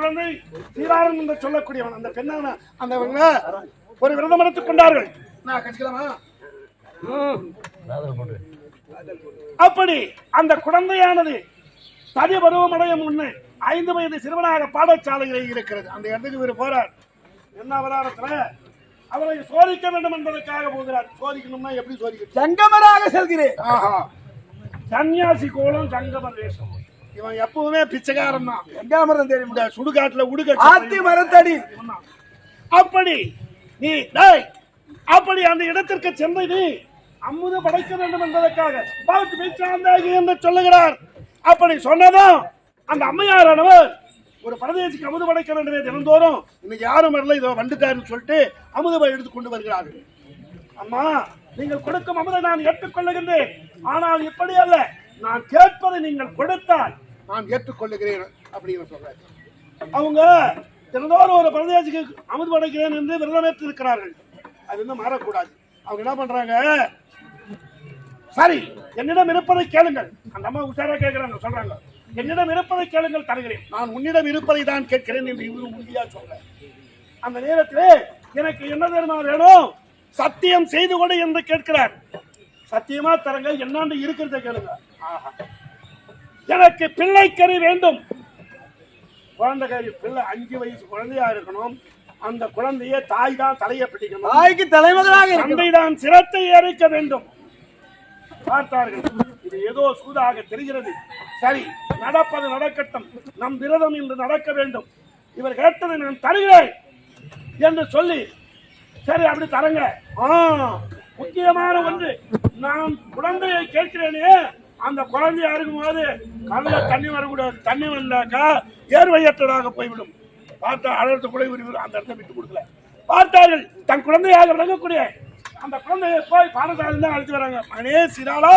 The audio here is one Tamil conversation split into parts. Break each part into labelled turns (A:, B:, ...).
A: குழந்தை சீராரம் என்று சொல்லக்கூடியவன். அந்த பெண்ணான அந்த ஒரு விரதம் எடுத்துக் கொண்டார்கள். நான் கட்சிக்கலாமா. அப்படி அந்த குழந்தையானது தனி பருவமடைய முன்னே ஐந்து வயது சிறுவனாக பாடசாலையில் இருக்கிறது. அந்த இடத்துக்கு இவர் போறார். என்ன அவதாரத்துல? அவரை சோதிக்க வேண்டும் என்பதற்காக போகிறார். சோதிக்கணும்னா எப்படி சோதிக்க
B: சங்கமராக செல்கிறேன்.
A: சன்னியாசி கோலம் சங்கம வேஷம். இவன் எப்பவுமே பிச்சைக்காரன் தான்.
B: சங்காமரம் தெரியும்?
A: இந்த சுடுகாட்டுல உடுக
B: ஆத்தி மரத்தடி
A: அப்படி நீ டேய் அப்படி அந்த இடத்திற்கு சென்று நீ அமுது படைக்க வேண்டும் என்பதற்காக பாட்டு பிச்சாந்தாகி என்று சொல்லுகிறார். அப்படி சொன்னதும் அந்த அம்மையாரானவர் ஒரு பரதேசிக்கு அமுது படைக்க வேண்டுமே தினந்தோறும் இன்னைக்கு யாரும் வரல இதோ வந்துட்டாருன்னு சொல்லிட்டு அமுது எடுத்து கொண்டு வருகிறார்கள். அம்மா நீங்கள் கொடுக்கும் அமுதை நான் ஏற்றுக்கொள்ளுகின்றேன். ஆனால் இப்படி அல்ல நான் கேட்பதை நீங்கள் கொடுத்தால் நான் ஏற்றுக்கொள்ளுகிறேன் அப்படின்னு சொல்றாரு. அவங்க தினந்தோறும் ஒரு பிரதேசத்துக்கு அமுது படைக்கிறேன் என்று விரதமேற்று இருக்கிறார்கள் அது இன்னும் மாறக்கூடாது. அவங்க என்ன பண்றாங்க? சரி என்னிடம் இருப்பதை கேளுங்கள். அந்த அம்மா உஷாரா கேட்கிறாங்க சொல்றாங்க. என்னிடம் இருப்பதை கேளுங்கள் தருகிறேன். நான் உன்னிடம் இருப்பதை தான் கேட்கிறேன் என்று இவரு உறுதியா சொல்றேன் அந்த நேரத்தில் எனக்கு என்ன தெரியுமா வேணும்? சத்தியம் செய்து கொடு என்று கேட்கிறார். சத்தியமா தரங்க என்னாண்டு இருக்கிறத கேளுங்க. ஆஹா. எனக்கு பிள்ளைக்கறி வேண்டும். குழந்தைக்கறி பிள்ளை அஞ்சு வயசு குழந்தையா இருக்கணும். அந்த குழந்தைய தாய் தான் தலையை பிடிக்கணும்.
B: தாய்க்கு தலைமகனாக
A: தந்தை தான் சிரத்தை ஏறிக்க வேண்டும். பார்த்தார்கள். இது ஏதோ சூதாக தெரிகிறது. சரி நடப்பது நடக்கட்டும். நம் விரதம் இன்று நடக்க வேண்டும். இவர் கேட்டதை நான் தருகிறேன் என்று சொல்லி சரி அப்படி தரங்க. முக்கியமான ஒன்று. நான் குழந்தையை கேட்கிறேனே. அந்த குழந்தையா இருக்கும்போது கண்ணில் தண்ணி வரக்கூடாது. தண்ணி வந்தாக்கா ஏர்வையற்றதாக போய்விடும். பார்த்தா அழகு கூட இவர் அந்த இடத்த விட்டு கொடுக்கல. பார்த்தார்கள் தன் குழந்தையாக விளங்கக்கூடிய அந்த குழந்தையை போய் பாடசாலை தான் அழைத்து வராங்க. மனே சிராளா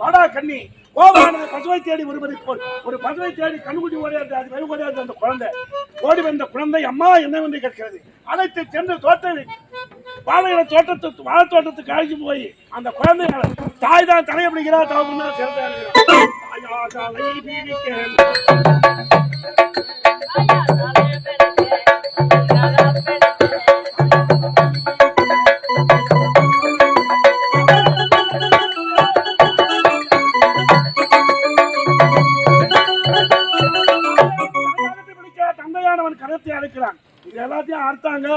A: வாடா கண்ணி. கோபானது பசுவை தேடி வருவதை போல் ஒரு பசுவை தேடி கண்குடி ஓடியாது அது வெறும் ஓடியாது அந்த குழந்தை ஓடி வந்த குழந்தை அம்மா என்னவென்று கேட்கிறது அனைத்து சென்று தோட்டத்தை வாழையில தோட்டத்து வாழை தோட்டத்துக்கு அழைச்சி போய் அந்த குழந்தை தாய் தான் தலையை பிடிக்கிறா தவறு சிறந்த அறுத்தாங்க.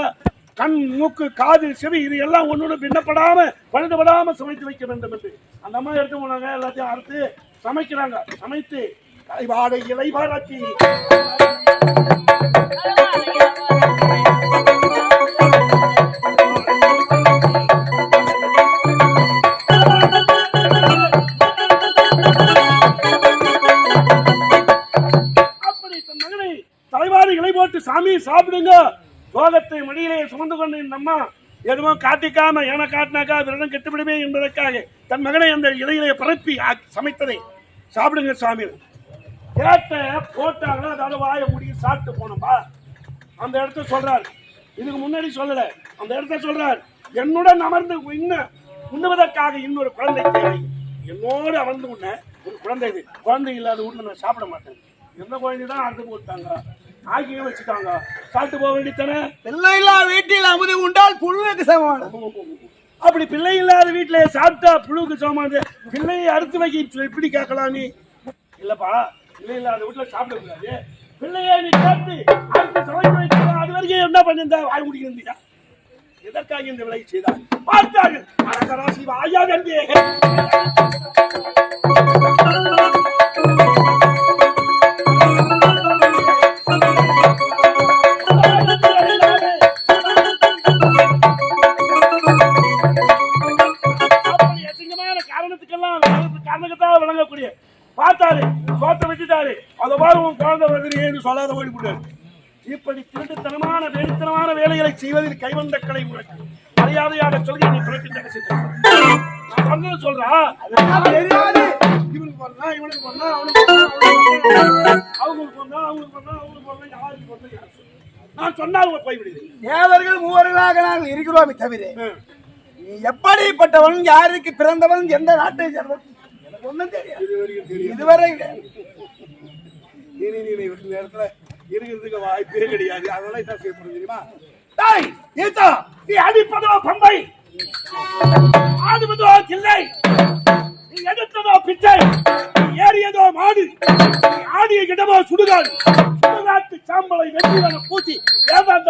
A: கண் மூக்கு காது செவி இது எல்லாம் ஒன்னொன்று பின்னப்படாம பழுதுபடாம சமைத்து வைக்க வேண்டும் என்று. அந்த அம்மா எடுத்து போனாங்க எல்லாத்தையும் அறுத்து சமைக்கிறாங்க. சமைத்து வாடை இலை பாராட்டி தலைவாரி இலை போட்டு சாமி சாப்பிடுங்க. சோகத்தை மடியிலே சுமந்து கொண்டு இந்த அம்மா எதுவும் காட்டிக்காம ஏன காட்டினாக்கா விரதம் கெட்டுவிடுமே என்பதற்காக தன் மகனை அந்த இலையிலே பரப்பி சமைத்ததை சாப்பிடுங்க சாமி. கேட்ட போட்டாங்களோ அதாவது வாயை முடிய சாப்பிட்டு போனோம்பா. அந்த இடத்த சொல்றாரு. இதுக்கு முன்னாடி சொல்லல. அந்த இடத்த சொல்றாரு என்னுடன் அமர்ந்து இன்ன உண்ணுவதற்காக இன்னொரு குழந்தை தேவை. என்னோடு அமர்ந்து உண்ண ஒரு குழந்தை இது. குழந்தை இல்லாத வீட்டுல நான் சாப்பிட மாட்டேன். எந்த குழந்தை தான் அறுத்து போட்டாங்க ஆக்கியும் வச்சுட்டாங்க. சாப்பிட்டு போக வேண்டியதானே
B: பிள்ளை இல்லா வீட்டில் அமுது உண்டால் புழுவுக்கு சமமான
A: அப்படி பிள்ளை இல்லாத வீட்டுல சாப்பிட்டா புழுவுக்கு சோமாது பிள்ளையை அறுத்து வைக்க எப்படி கேட்கலாம் நீ. இல்லப்பா பிள்ளை இல்லாத வீட்டுல சாப்பிட கூடாது. பிள்ளையை நீ கேட்டு அறுத்து சமைக்க வைக்கலாம் அது வரைக்கும் என்ன பண்ணிருந்தா வாய் முடிக்கிறீங்க எதற்காக இந்த விலை செய்தார் பார்த்தார்கள். அரகராசி வாயா கண்டே வருகிறேன்னு சொல்லாத ஓடி போட்டாரு இப்படி திருட்டுத்தனமான வேடித்தனமான வேலைகளை செய்வதில் கைவந்த கலை உனக்கு. மரியாதையாக சொல்லி நீ நான் சொன்னது சொல்றா இவனுக்கு பண்ணா இவனுக்கு பண்ணா அவனுக்கு பண்ணா அவனுக்கு பண்ணா அவங்களுக்கு பண்ணா யாருக்கு பண்ணா நான் சொன்னா அவங்க போய்விடுது
B: தேவர்கள் மூவர்களாக நாங்கள் இருக்கிறோமே தவிர நீ எப்படிப்பட்டவன் யாருக்கு பிறந்தவன் எந்த நாட்டை சேர்ந்தவன் எனக்கு ஒண்ணும் தெரியாது. இதுவரை கிடையாது.
A: இந்த இடத்துல
B: இருக்கிறதுக்கு வாய்ப்பே கிடையாது. அதனால என்ன செய்ய முடியும் தெரியுமா?
A: ஈசா நீ அடிப்பதோ பம்பை? ஆடுவதோ கிள்ளை நீ எடுத்ததோ பிச்சை? ஏறியதோ மாடு? நீ ஆடிய இடமோ சுடுகாடு? சுடுகாட்டு சாம்பலை வெற்றிவன பூசி ஏமாந்த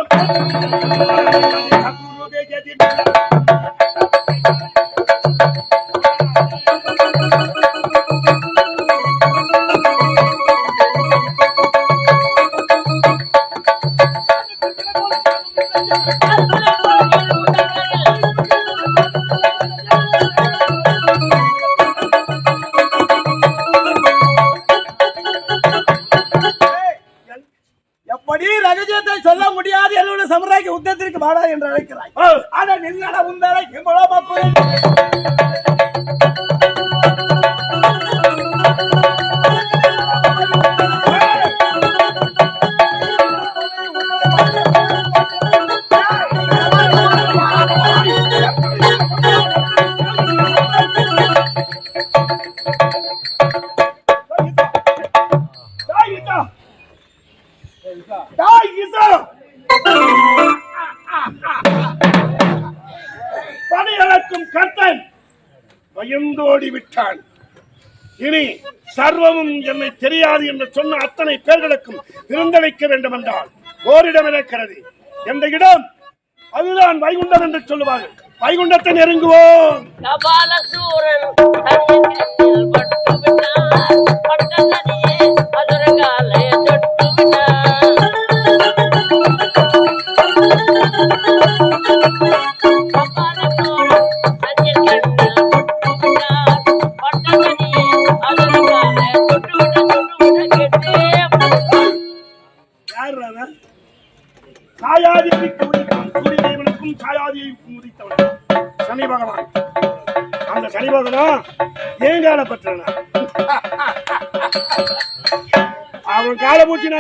B: உத்தத்திற்கு வாடா என்று அழைக்கிறாய். ஆனா நின்னட உந்தரை கிம்பளோ
A: காக்கும் கர்த்தன் பயந்தோடி விட்டான். இனி சர்வமும் என்னை தெரியாது என்று சொன்ன அத்தனை பேர்களுக்கும் விருந்தளிக்க வேண்டும் என்றால் ஓரிடம் இருக்கிறது. எந்த இடம் அதுதான் வைகுண்டம் என்று சொல்லுவார்கள். வைகுண்டத்தை நெருங்குவோம்.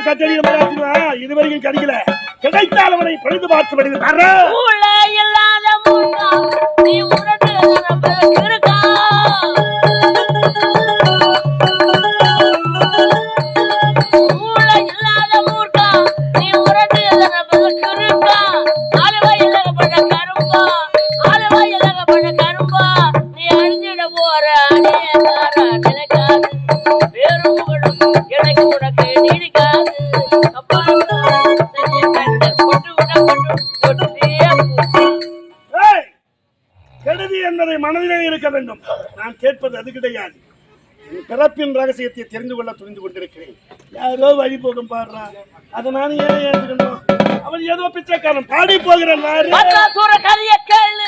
A: கத்தடியில் இது வரைக்கும் கிடைக்கல. கிடைத்தால் அவனை பழுது பார்த்து விடுது பிறப்பின் ரகசியத்தை தெரிந்து கொள்ள துணிந்து கொண்டிருக்கிறேன். யாரோ வழி போகும் பாடுறான் அதை நான் ஏன் ஏற்றுக்கணும் அவன் ஏதோ பிச்சைக்காரன். பாடி போகிறான் நாரு.
C: பத்தாசூர கேளு.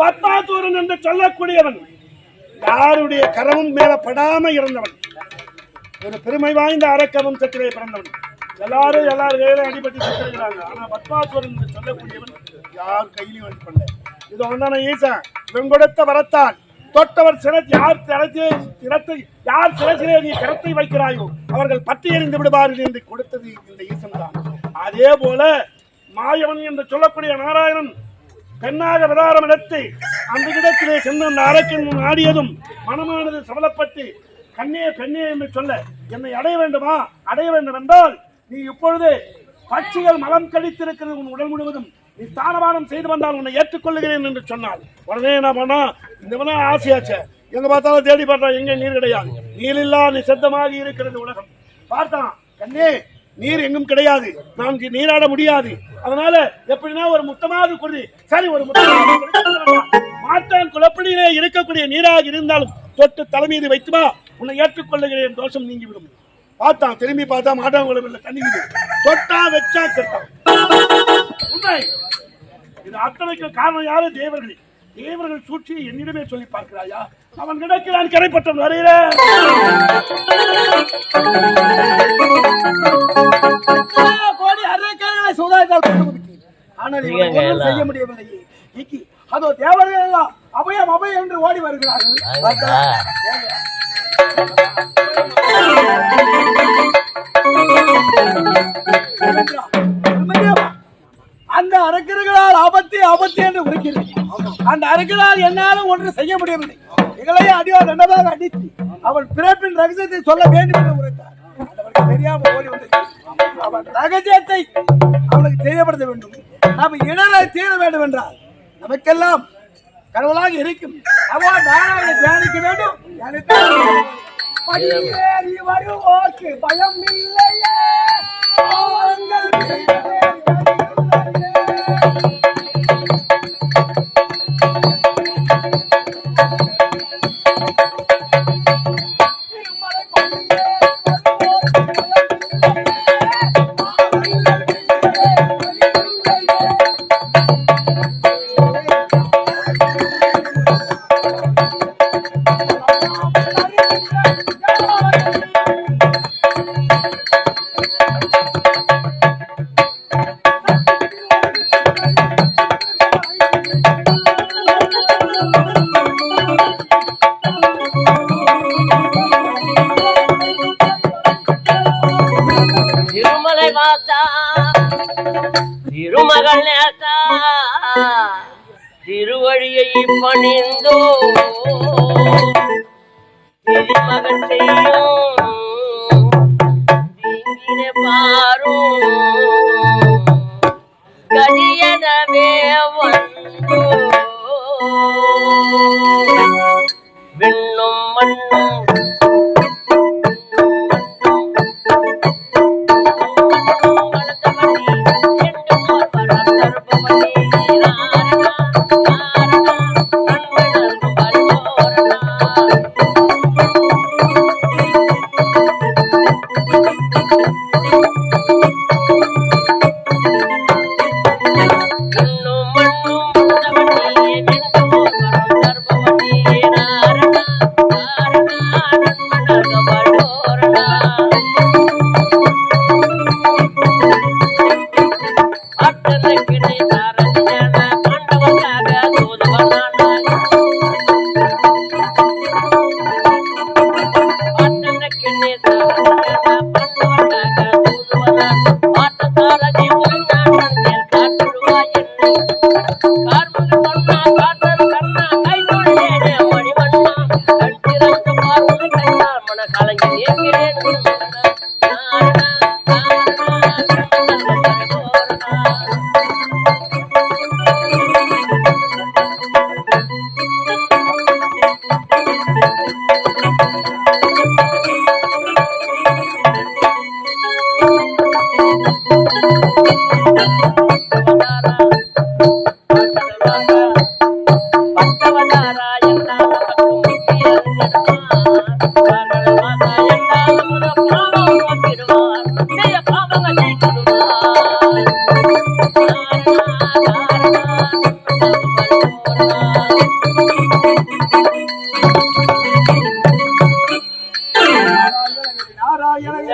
A: பத்தாத்தூரன் என்று சொல்லக்கூடியவன் யாருடைய கரமும் மேல படாம இருந்தவன். ஒரு பெருமை வாய்ந்த அரக்க வம்சத்திலே பிறந்தவன். எல்லாரும் எல்லாரும் கையில அடிபட்டு செத்துருக்கிறாங்க. ஆனா பத்மாசுரன் என்று சொல்லக்கூடியவன் யார் கையிலையும் அடிப்படல இது வந்தான ஈசன் இவன் கொடுத்த வரத்தான் தொட்டவர் சிறை யார் சிரத்தை சிரத்தை யார் சிரசிலே நீ கரத்தை வைக்கிறாயோ அவர்கள் பற்றி எறிந்து விடுவார்கள் என்று கொடுத்தது இந்த ஈசன் தான் அதே போல மாயவன் என்று சொல்லக்கூடிய நாராயணன் பெண்ணாக விதாரம் எடுத்து அந்த இடத்திலே சென்று அந்த அரக்கின் முன் ஆடியதும் மனமானது சபலப்பட்டு கண்ணே பெண்ணே என்று சொல்ல என்னை அடைய வேண்டுமா? அடைய வேண்டும் என்றால் நீ இப்பொழுது பட்சிகள் மலம் கழித்திருக்கிறது உன் உடல் முழுவதும். நீ தானபானம் செய்து வந்தால் உன்னை ஏற்றுக்கொள்ளுகிறேன் என்று சொன்னால் உடனே என்ன பண்ணா? இந்த ஆசையாச்சே. எங்க பார்த்தாலும் தேடி பார்த்தா எங்க நீர் கிடையாது. நீர் இல்லா நிசத்தமாக இருக்கிறது உலகம். பார்த்தான் கண்ணே நீர் எங்கும் கிடையாது. நாம் நீராட முடியாது. அதனால எப்படின்னா ஒரு முத்தமாவது குருதி சரி ஒரு முத்தமாவது கொடுத்து மாட்டான் இருக்கக்கூடிய நீராக இருந்தாலும் தொட்டு தலைமீது வைத்துமா உன்னை ஏற்றுக்கொள்ளுகிறேன். தோஷம் நீங்கிவிடும். பார்த்தான் திரும்பி பார்த்தா மாட்டான் குழப்பில் தண்ணி தொட்டா வச்சா கெட்டான். உண்மை இது அத்தனைக்கு காரணம் யாரு? தேவர்களே. தேவர்கள் சூழ்ச்சியை என்னிடமே சொல்லி பார்க்கிறாயா? அவன் கிடக்கிறான் கரைப்பட்டம்
B: ஆ, கோடி கொண்டு கொடுத்தீர். ஆனால் இவனை. செய்ய முடியவில்லை இக்கி அதோ தேவர்கள் எல்லாம் அபயம் அபயம் என்று ஓடி வருகிறார்கள். ஆபத்து உரைக்கிறேன் அந்த அருகிலால் என்னாலும் ஒன்று செய்ய முடியவில்லை. எங்களையே அடியோ ரெண்டதாக அடித்து அவன் பிறப்பின் ரகசியத்தை சொல்ல வேண்டும் என்று உரைத்தார். தெரியாமல் ஓடி வந்தது அவன் ரகசியத்தை அவனுக்கு தெரியப்படுத்த வேண்டும். நாம் இடரை தீர வேண்டும் என்றால் நமக்கெல்லாம் கடவுளாக இருக்கும். அவன் நாராயண தியானிக்க வேண்டும். படியேறி வருவோர்க்கு பயம் இல்லையே.
C: தாத்தா திருவழியை பணிந்தோ. திருமகன் செய்யும். பாரும் கடியனவே வந்தோ. விண்ணும் மண்ணும்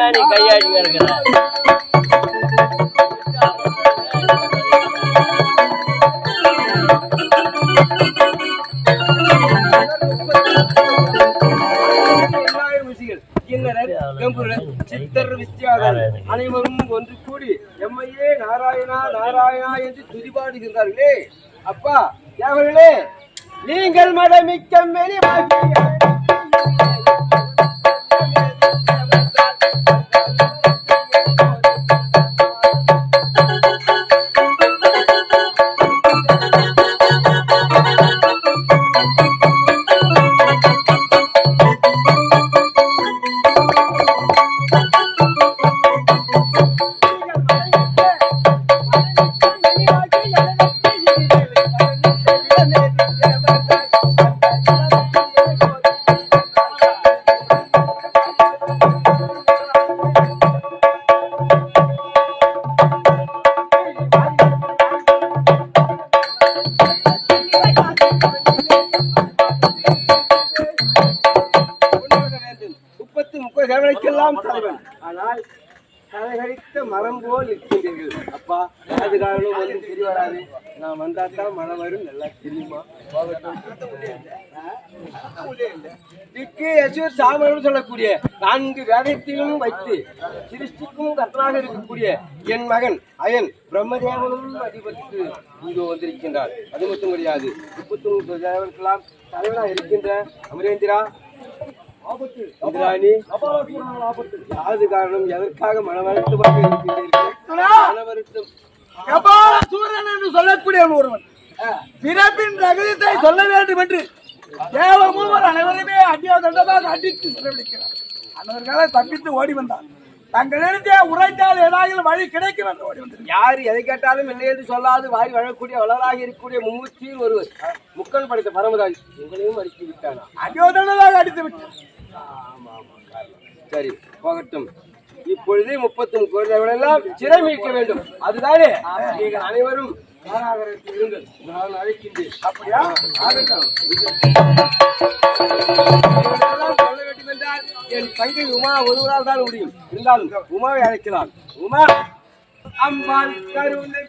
B: நாராயண
C: கையாடி இருக்கிற
D: சித்தர் வித்தியாதர் அனைவரும் ஒன்று கூடி எம்மையே நாராயணா நாராயணா என்று துதிபாடுகின்றார்களே. அப்பா தேவர்களே நீங்கள் மடமிக்க மெலிவாகிய மரங்களுக்கெல்லாம் மரம் போல் இருக்கின்றீர்கள் அப்பா அது காரணம் வந்து சரி வராது. நான் வந்தாத்தான் மழை வரும். நல்லா தெரியுமா? திக்கு யசூர் சாமரம் சொல்லக்கூடிய நான்கு வேதத்திலும் வைத்து சிருஷ்டிக்கும் கர்த்தனாக இருக்கக்கூடிய என் மகன் அயன் பிரம்மதேவனும் அதிபத்து இங்கு வந்திருக்கின்றார். அது மட்டும் கிடையாது முப்பத்தி தேவருக்கெல்லாம் தலைவனாக இருக்கின்ற அமரேந்திரா இந்திராணி யாது காரணம் எதற்காக மனவருத்தமாக மனவருத்தம்.
B: கபால சூரன் என்று சொல்லக்கூடிய ஒருவன். பிறப்பின் ரகசியத்தை சொல்ல வேண்டும் என்று தேவ மூவர் அனைவருமே அடியோ தண்டமாக அடித்து சிறைபிடிக்கிறார் அன்னவர்களை தப்பித்து ஓடி வந்தார். தங்களிடத்தே உரைத்தால் ஏதாவது வழி கிடைக்கும் என்று ஓடி வந்தார்.
D: யார் எதை கேட்டாலும் இல்லை என்று சொல்லாது வாரி வழங்கக்கூடிய வளராக இருக்கக்கூடிய மும்மூர்த்தியில் ஒருவர். முக்கன் படைத்த பரமதாஜ் உங்களையும் அடித்து விட்டானா?
B: அடியோ தண்டமாக அடித்து விட்டார்.
D: சரி போகட்டும். இப்பொழுதே முப்பத்தும் குழந்தைகளெல்லாம் சிறை மீட்க வேண்டும். அதுதானே? நீங்கள் அனைவரும் இருங்கள். நான் அழைக்கின்றேன். அப்படியா? சொல்ல வேண்டும் என்றால் என் தங்கை உமா ஒருவரால் தான் முடியும். இருந்தாலும் உமாவை அழைக்கலாம். உமா அம்பாள் கருணை